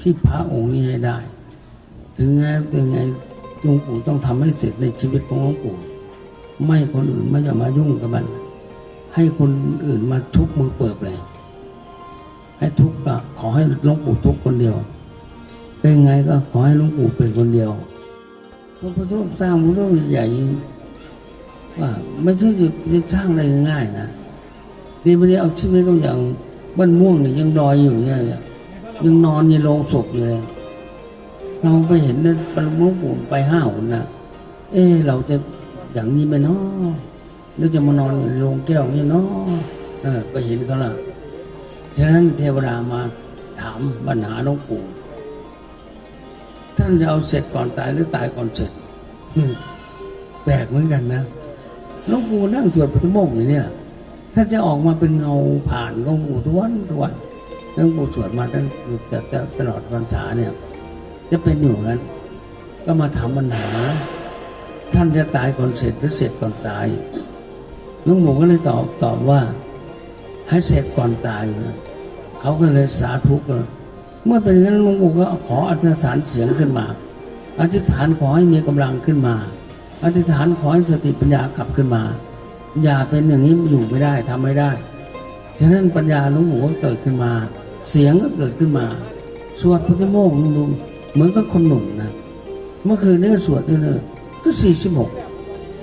ที่พระองค์นี้ให้ได้ ถึงไงเป็นไงหลวงปู่ต้องทำให้เสร็จในชีวิตของหลวงปู่ ไม่คนอื่นไม่จะมายุ่งกับมัน ให้คนอื่นมาทุบมือเปิบเลย ให้ทุกข์ก็ขอให้หลวงปู่ทุกคนเดียว เป็นไงก็ขอให้หลวงปู่เป็นคนเดียวพระพุทธรูปสร้างพระพุทธรูปใหญ่ว่าไม่ใช่จะจะสร้างได้ง่ายนะดีไม่ได้เอาชีวิตเขาอย่างบ้านม่วงเนี่ยยังลอยอยู่เนี่ย ยังนอนในโรงศพอยู่เลย เราไปเห็นเนี่ยปรมุปู่ไปห้าหนนะเออเราจะอย่างนี้ไหมเนาะหรือจะมานอนในโรงแก้วนี่เนาะเออไปเห็นเขาละฉะนั้นเทวดามาถามปัญหาหลวงปู่ท่านจะเอาเสร็จก่อนตายหรือตายก่อนเสร็จอืมแปลกเหมือนกันนะหลวงปู่นั่งสวดปฐมโมกข์อย่างนี้แหละท่านจะออกมาเป็นเงาผ่านหลวงปู่ทุกวันทุกวัน หลวงปู่สวดมาตั้งตลอดพรรษาเนี่ยจะเป็นอยู่างนั้นก็มาถามปัญหา ท่านจะตายก่อนเสร็จหรือเสร็จก่อนตายหลุงหมูก็เลยตอบตอบว่า ให้เสร็จก่อนตายนะเขาก็เลยสาธุกเมื่อเป็นอย่างนั้นหลุงปู่ก็ขออธิษฐานเสียงขึ้นมา อธิษฐานขอให้มีกำลังขึ้นมา อธิษฐานขอให้สติปัญญากลับขึ้นมา อย่าเป็นอย่างนี้อยู่ไม่ได้ทำไม่ได้ฉะนั้นปัญญาหลุงหมูก็เกิดขึ้นมา เสียงก็เกิดขึ้นมา สวดพุทธโมกข์ลุงเหมือนกับคนหนุ่มนะเมื่อคืนนี้ก็สวดเรื่อยๆก็สี่สิบหก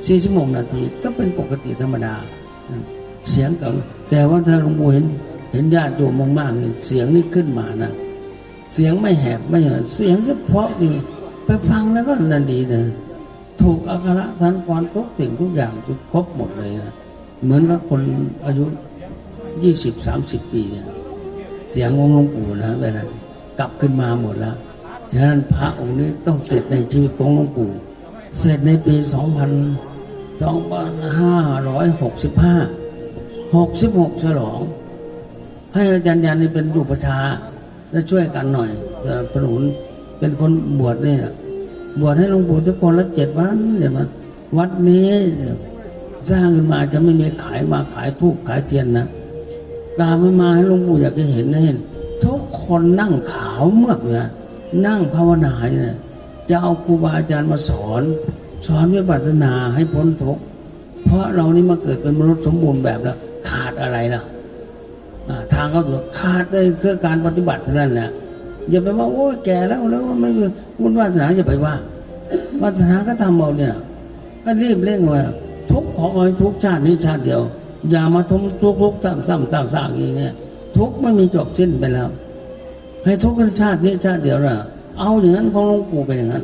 สี่สิบหกนาทีก็เป็นปกติธรรมดา เสียงกับแต่ว่าถ้าหลวงปู่เห็นเห็นญาติโยมมากๆเนี่ยเสียงนี่ขึ้นมานะเสียงไม่แหบไม่เห่อเสียงจะเพราะดีไปฟังแล้วก็นันดีนะถูกอักระทันความทุกสิ่งทุกอย่างครบหมดเลยนะเหมือนกับคนอายุยี่สิบสามสิบปีเนี่ย สียงของหลวงปู่นะแต่นั้นกลับขึ้นมาหมดแล้ว ฉะนั้นพระองค์นี้ต้องเสร็จในชีวิตของหลวงปู่ เสร็จในปี2565 66 ฉลอง ให้อาจารย์ยันนี่เป็นอุปชาและช่วยกันหน่อยสนับสนุนเป็นคนบวชนี่นะบวชให้หลวงปู่ทุกคนละเจ็ดวันเดี๋ยวมันวัดนี้สร้างขึ้นมาจะไม่มีขายมาขายทูบขายเทียนนะ ตามไม่มาให้หลวงปู่อยากจะเห็นนะเห็น ทุกคนนั่งขาวเมือกเนี่ยนั่งภาวนาเนี่ยจะเอาครูบาอาจารย์มาสอน สอนวิปัสสนาให้พ้นทุกข์เพราะเรานี่มาเกิดเป็นมนุษย์สมบูรณ์แบบแล้วขาดอะไรล่ะทางเขาตัวขาดได้คือการปฏิบัติเท่านั้นแหละอย่าไปว่าโอ้ยแก่แล้วแล้วไม่มีบุญวาสนาอย่าไปว่าวาสนาก็ทำเอาเนี่ยก็รีบเร่งว่าทุกข์ขอให้ทุกชาตินี้ชาติเดียว อย่ามาทมทุกข์ทุกข์ซ้ำซ้ำซ้ำซ้ำอย่างเงี้ยทุกไม่มีจบสิ้นไปแล้ว ให้ทุกข์กันชาตินี้ชาติเดียวนะเอาอย่างนั้นของหลวงปู่เป็นอย่างนั้น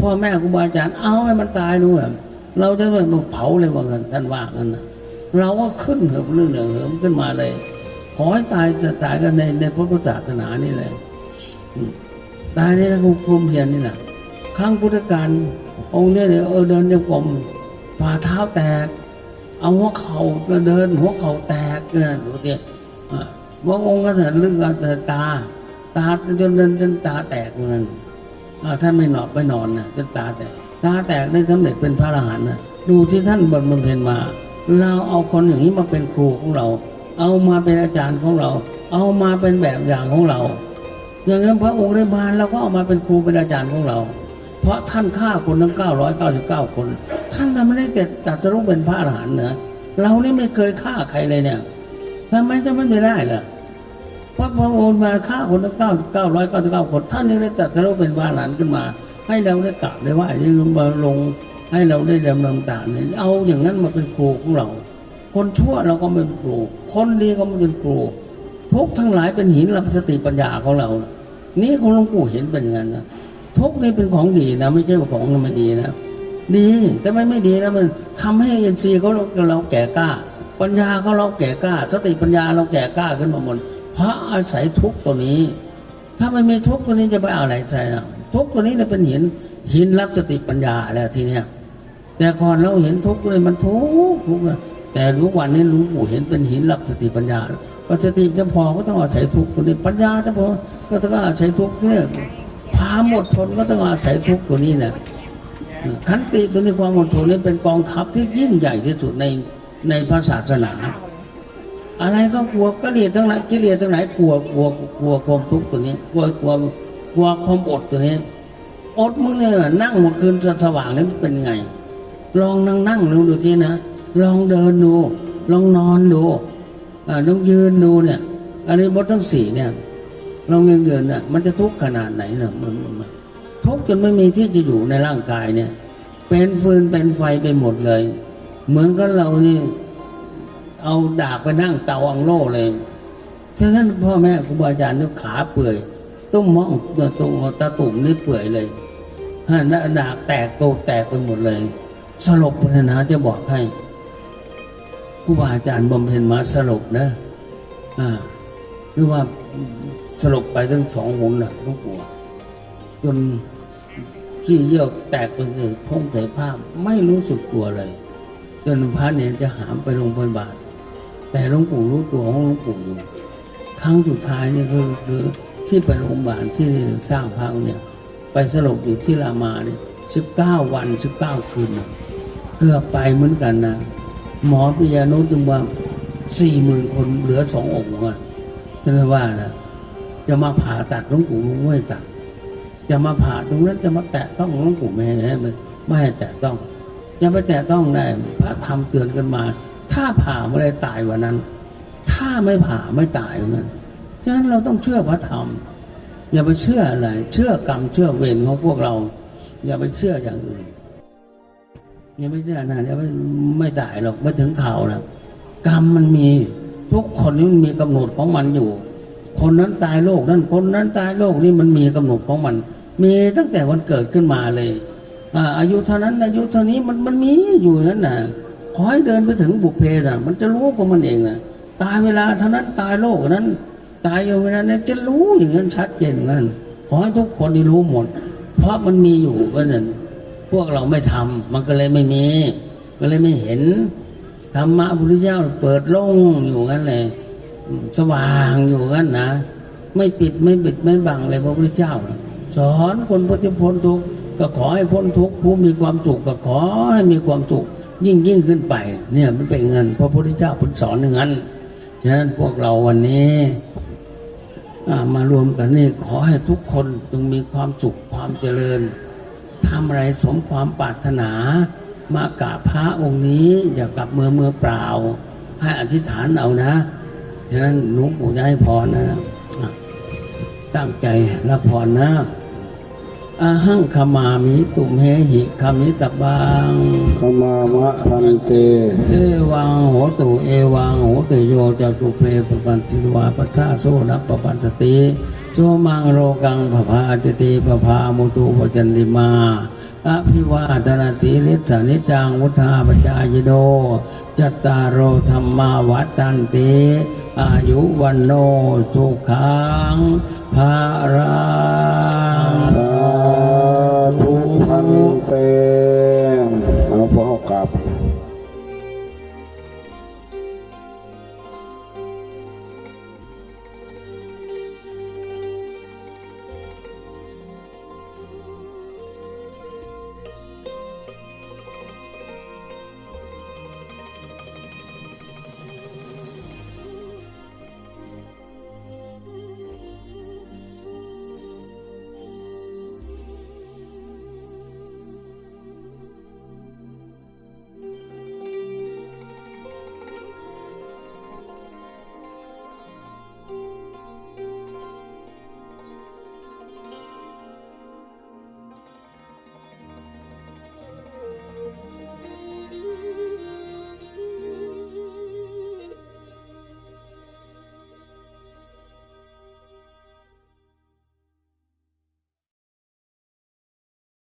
พ่อแม่ครูบาอาจารย์เอาให้มันตายดูแบบเราจะไม่มาเผาเลยว่ากันท่านว่ากันนะเราก็ขึ้นเหิมเรื่องเหนือเหิมขึ้นมาเลยขอให้ตายจะตายกันในในพระพุทธศาสนานี่เลยตายในทางคุมเพียรนี่นะครั้งพุทธกาลองค์เนี่ยเนี่ยเออเดินจงกรมฝ่าเท้าแตก เอาหัวเข่าเดิน หัวเข่าแตกเนี่ยดูสิอะองค์ก็เถิดเลึกก็เถิดตา ตาจนเดินจนตาแตกเงินอ่าท่านไม่หนอนไม่นอนนะจนตาแตกตาแตกได้สำเร็จเป็นพระอรหันต์นะดูที่ท่านบำเพ็ญมา เราเอาคนอย่างนี้มาเป็นครูของเรา เอามาเป็นอาจารย์ของเรา เอามาเป็นแบบอย่างของเราอย่างนั้นพระองค์ได้มาเราก็เอามาเป็นครูเป็นอาจารย์ของเรา เพราะท่านฆ่าคนทั้ง 999 คน ท่านทำไม่ได้แต่ตัดจะรู้เป็นพระอรหันต์นอะเรานี่ไม่เคยฆ่าใครเลยเนี่ยทำไมจะไม่ได้ล่ะเพราะพระองค์มาฆ่าคนทั้ง 999 คน ท่านยังได้ตัดจะรู้เป็นพระอรหันต์ขึ้นมา ให้เราได้กราบได้ไหว้ได้มาลงให้เราได้ดำเนินตามเนี่ยเอาอย่างนั้นมาเป็นครูของเรา คนชั่วเราก็เป็นครู คนดีก็ม่เป็นครูทุกทั้งหลายเป็นหินรับสติปัญญาของเรา นี่ของหลวงปู่เห็นเป็นอย่างนั้นนะ ทุกนี่เป็นของดีนะ ไม่ใช่ว่าของไม่ดีนะดีแต่ไม่ไม่ดีนะมันทำให้เอ็นซีเขาเราเราแก่กล้า ปัญญาเขาเราแก่กล้า สติปัญญาเราแก่กล้าขึ้นมาหมดเพราะอาศัยทุกตัวนี้ ถ้าไม่มีทุกตัวนี้จะไปเอาอะไรใส่อะทุกตัวนี้เนี่ยเป็นหินหินรับสติปัญญาแล้วทีเนี้ยแต่ก่อนเราเห็นทุกเลยมันทุกทุกแต่ทุกวันนี้หลวงปู่เห็นเป็นหินรับสติปัญญาพอสติจะพอก็ต้องอาศัยทุกตัวนี้ปัญญาจะพอก็ต้องอาศัยทุกเนี่ย ความอดทนก็ต้องอาศัยทุกตัวนี้นะขันติตัวนี้ความอดทนนี่เป็นกองทัพที่ยิ่งใหญ่ที่สุดในในพระศาสนา อะไรก็กลัวก็เลียดทั้งหลายกิเลสทั้งหลายกลัวกลัวกลัวความทุกข์ตัวนี้กลัวกลัวกลัวความอดตัวนี้ อดมึงเนี่ยนั่งหมดคืนสว่างนี่เป็นไง ลองนั่งนั่งดูดูทีนะลองเดินดูลองนอนดูอ่าลองยืนดูเนี่ยอันนี้บททั้งสี่เนี่ย ลองยืนเดินเนี่ยมันจะทุกข์ขนาดไหนเนี่ยมันมันมันทุกข์จนไม่มีที่จะอยู่ในร่างกายเนี่ย เป็นฟืนเป็นไฟไปหมดเลย เหมือนกับเรานี่เอาดาบไปนั่งเตาอังโล่เลยฉะนั้นพ่อแม่ครูบาอาจารย์เนี่ยขาเปื่อยตุ้มมองตัวตัตาตุ่มนี่เปื่อยเลยฮะหน้าดาบแตกโตแตกไปหมดเลย สลบเลยนะจะบอกให้ครูบาอาจารย์บำเพ็ญมาสลบนะอ่าหรือว่า สลบไปทั้งสองหนนะลูกหัวจนขี้เยี่ยวแตกเป็นสีพงเสผ้าพไม่รู้สึกตัวเลย จนพระเนรจะหามไปโรงพยาบาลแต่หลวงปู่รู้ตัวของหลวงปู่อยู่ครั้งสุดท้ายนี่คือคือที่ไปโรงพยาบาลที่สร้างพังเนี่ย ไปสลบอยู่ที่รามาเนี่ยสิบเก้าวันสิบเก้าคืนเกือบไปเหมือนกันนะ หมอปิยานุจึงว่าสี่หมื่นคนเหลือสององค์ว่า ท่านว่านะจะมาผ่าตัดหลวงปู่ไม่ตัดจะมาผ่าตรงนั้นจะมาแตะต้องหลวงปู่ไม่ให้ไม่ให้แตะต้อง จะไปแตะต้องได้พระธรรมเตือนกันมา ถ้าผ่าไม่ได้ตายกวันนั้น ถ้าไม่ผ่าไม่ตายเหมือนกันฉะนั้นเราต้องเชื่อพระธรรมอย่าไปเชื่ออะไร เชื่อกรรมเชื่อเวรของพวกเรา อย่าไปเชื่ออย่างอื่นอย่าไปเชื่อนะอย่าไปไม่ตายหรอกไม่ถึงข่าวนะกรรมมันมี ทุกคนนี่มันมีกำหนดของมันอยู่ คนนั้นตายโลกนั้นคนนั้นตายโลกนี้มันมีกำหนดของมัน มีตั้งแต่วันเกิดขึ้นมาเลยอาอายุเท่านั้นอายุเท่านี้มันมันมีอยู่อย่นั้นนะขอให้เดินไปถึงบุพเพนะมันจะรู้ของมันเองนะตายเวลาเท่านั้นตายโลกนั้น ตายอยู่เวลานี้นจะรู้อย่างนั้นชัดเจนอย่างนั้นขอให้ทุกคนได้รู้หมด เพราะมันมีอยู่ก็นั่นพวกเราไม่ทำมันก็เลยไม่มี ก็เลยไม่เห็น ธรรมะพระพุทธเจ้าเปิดโล่งอยู่งั้นเลยสว่างอยู่งั้นนะ ไม่ปิดไม่ปิดไม่บังเลยพระพุทธเจ้า สอนคนพุทธพ้นทุกข์ก็ขอให้พ้นทุกข์ผู้มีความสุขก็ขอให้มีความสุขยิ่งยิ่งขึ้นไป เนี่ยมันเป็นเงินพระพุทธเจ้าพุทธสอนอย่างนั้นฉะนั้นพวกเราวันนี้มารวมกันนี่ขอให้ทุกคนจงมีความสุขความเจริญทำอะไรสมความปรารถนา มากราบพระองค์นี้อย่ากลับมือมือเปล่า ให้อธิษฐานเอานะฉะนั้นหลวงปู่จะให้พรนะอะตั้งใจรับพรนะอาหังขมามิตุมเหหิขมิตบังขมามะพันเต เอวังโหตุเอวังโหตุโยจะตุเพปปันติวาปัชชาโซนัปปปันตติโซมังโรกังภพาติติภพามุตุปจันติมา อภิวาทนาสีลิสานิจังวุธาปจายโนจัตตารโอธรรมาวัตันติอายุวันโนสุขังภารา